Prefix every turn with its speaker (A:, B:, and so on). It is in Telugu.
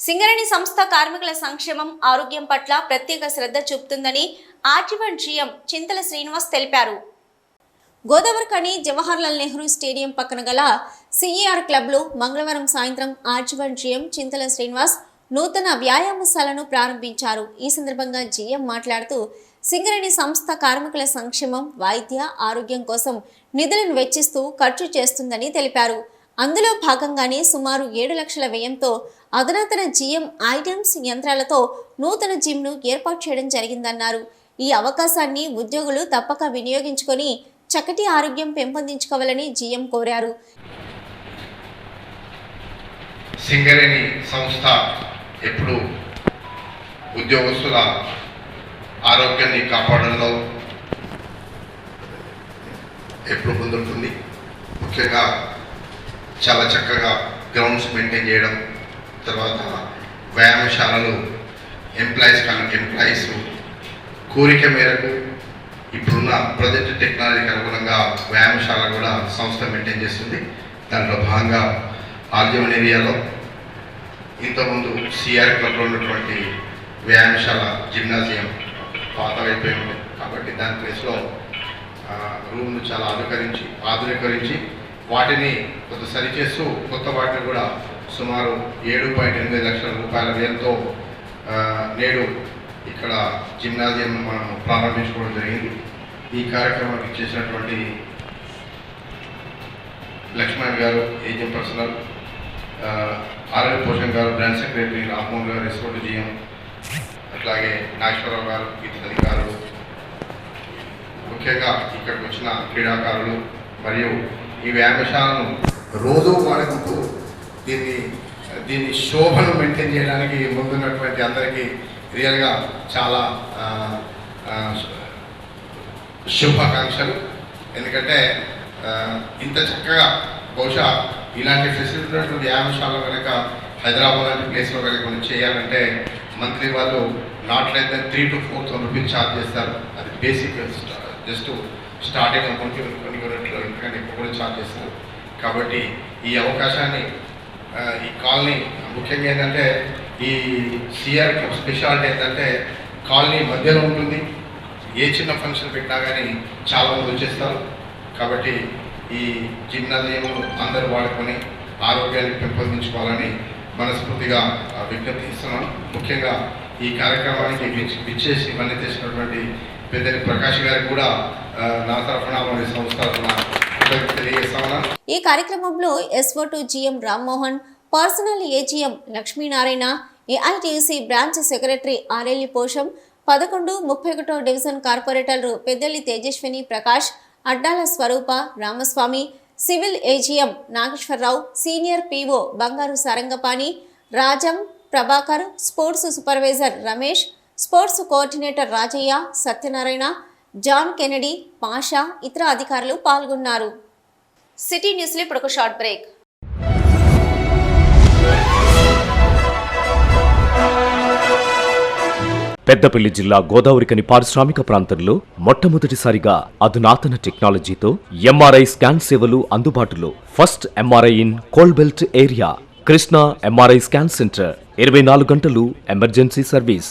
A: సింగరేణి సంస్థ కార్మికుల సంక్షేమం ఆరోగ్యం పట్ల ప్రత్యేక శ్రద్ధ చూపుతుందని ఆర్టీవన్ జీఎం చింతల శ్రీనివాస్ తెలిపారు. గోదావరికని జవహర్లాల్ నెహ్రూ స్టేడియం పక్కన గల సిఈఆర్ క్లబ్లో మంగళవారం సాయంత్రం ఆర్జీవన్ జీఎం చింతల శ్రీనివాస్ నూతన వ్యాయామశాలను ప్రారంభించారు. ఈ సందర్భంగా జీఎం మాట్లాడుతూ సింగరేణి సంస్థ కార్మికుల సంక్షేమం వైద్య ఆరోగ్యం కోసం నిధులను వెచ్చిస్తూ ఖర్చు చేస్తుందని తెలిపారు. అందులో భాగంగానే సుమారు ఏడు లక్షల వ్యయంతో అధునాతన జిఎం ఐటమ్స్ యంత్రాలతో నూతన జిమ్ను ఏర్పాటు చేయడం జరిగిందన్నారు. ఈ అవకాశాన్ని ఉద్యోగులు తప్పక వినియోగించుకొని చక్కటి ఆరోగ్యం పెంపొందించుకోవాలని జీఎం కోరారు.
B: సింగరేణి సంస్థ ఎప్పుడు ఉద్యోగస్తుల ఆరోగ్యాన్ని కాపాడంలో ఎప్పుడు ముందుంటుంది? ముఖ్యంగా చాలా చక్కగా గ్రౌండ్స్ మెయింటైన్ చేయడం తర్వాత వ్యాయామశాలలు ఎంప్లాయీస్ కానీ ఎంప్లాయీస్ కోరిక మేరకు ఇప్పుడున్న ప్రజెంట్ టెక్నాలజీకి అనుగుణంగా వ్యాయామశాల కూడా సంస్థ మెయింటైన్ చేస్తుంది. దాంట్లో భాగంగా ఆర్జవన్ ఏరియాలో ఇంతకుముందు సిఆర్ క్లబ్లో ఉన్నటువంటి వ్యాయామశాల జిమ్నాజియం పాత అయిపోయింది కాబట్టి దాని ప్లేస్లో రూమ్ను చాలా ఆధుకరించి ఆధునీకరించి వాటిని కొంత సరిచేస్తూ కొత్త వాటిని కూడా సుమారు ఏడు పాయింట్ ఎనిమిది లక్షల రూపాయల వ్యయంతో నేడు ఇక్కడ జిమ్నాజియం మనం ప్రారంభించుకోవడం జరిగింది. ఈ కార్యక్రమానికి చేసినటువంటి లక్ష్మణ్ గారు ఏజిఎం పర్సనల్ ఆర్ఎల్ పోషణ్ గారు బ్రాండ్ సెక్రటరీ రామ్మోహన్ గారు ఎస్ఓటి జిఎం అట్లాగే నాగేశ్వరరావు గారు ఇతర అధికారులు ముఖ్యంగా ఇక్కడికి వచ్చిన క్రీడాకారులు మరియు ఈ వ్యాయామశాలను రోజు వాడుకుంటూ దీన్ని దీన్ని శోభను మెయింటైన్ చేయడానికి ముందున్నటువంటి అందరికీ రియల్గా చాలా శుభాకాంక్షలు. ఎందుకంటే ఇంత చక్కగా బహుశా ఇలాంటి ఫెసిలిటీ ఉన్నటువంటి వ్యాయామశాల కనుక హైదరాబాద్ లాంటి ప్లేస్లో కనుక మనం చేయాలంటే మంత్లీ వాళ్ళు not three to four thousand rupees charge చేస్తారు. అది బేసిక్ జస్ట్ స్టార్టింగ్ అమౌంట్ కొన్ని కొన్నిట్లో ఎందుకంటే ఎక్కువ కూడా చేస్తారు కాబట్టి ఈ అవకాశాన్ని ఈ కాలనీ ముఖ్యంగా ఏంటంటే ఈ సిఆర్ స్పెషాలిటీ ఏంటంటే కాలనీ మధ్యలో ఉంటుంది. ఏ చిన్న ఫంక్షన్ పెట్టినా కానీ చాలామంది వచ్చేస్తారు. కాబట్టి ఈ జిమ్నాజియం అందరూ వాడుకొని ఆరోగ్యాన్ని పెంపొందించుకోవాలని మనస్ఫూర్తిగా ఆ, విజ్ఞప్తి ఇస్తున్నాను. ముఖ్యంగా ఈ కార్యక్రమానికి విచ్చేసి ఇవన్నీ చేసినటువంటి పెద్దని ప్రకాష్ గారికి కూడా నా తరఫున మరియు సంస్థ తెలియజేస్తా
A: ఈ కార్యక్రమంలో SO to GM Rammohan personal AGM Lakshminarayana AITC branch secretary Arelli Posham పదకొండు ముప్పై ఒకటో డివిజన్ కార్పొరేటర్లు Peddalli Tejaswini Prakash Addala Swarupa Ramaswamy civil AGM Nageswararao senior PO Bangaru Sarangapani Rajam Prabhakar sports supervisor Ramesh sports coordinator Rajaiah Satyanarayana John Kennedy Pasha ఇతర అధికారులు పాల్గొన్నారు. సిటీ న్యూస్లో ఇప్పుడు ఒక షార్ట్ బ్రేక్.
C: పెద్దపల్లి జిల్లా గోదావరికని పారిశ్రామిక ప్రాంతంలో మొట్టమొదటిసారిగా అధునాతన టెక్నాలజీతో ఎంఆర్ఐ స్కాన్ సేవలు అందుబాటులో. First MRI in coalbelt area. Krishna MRI scan centre. ఇరవై నాలుగు గంటలు emergency service.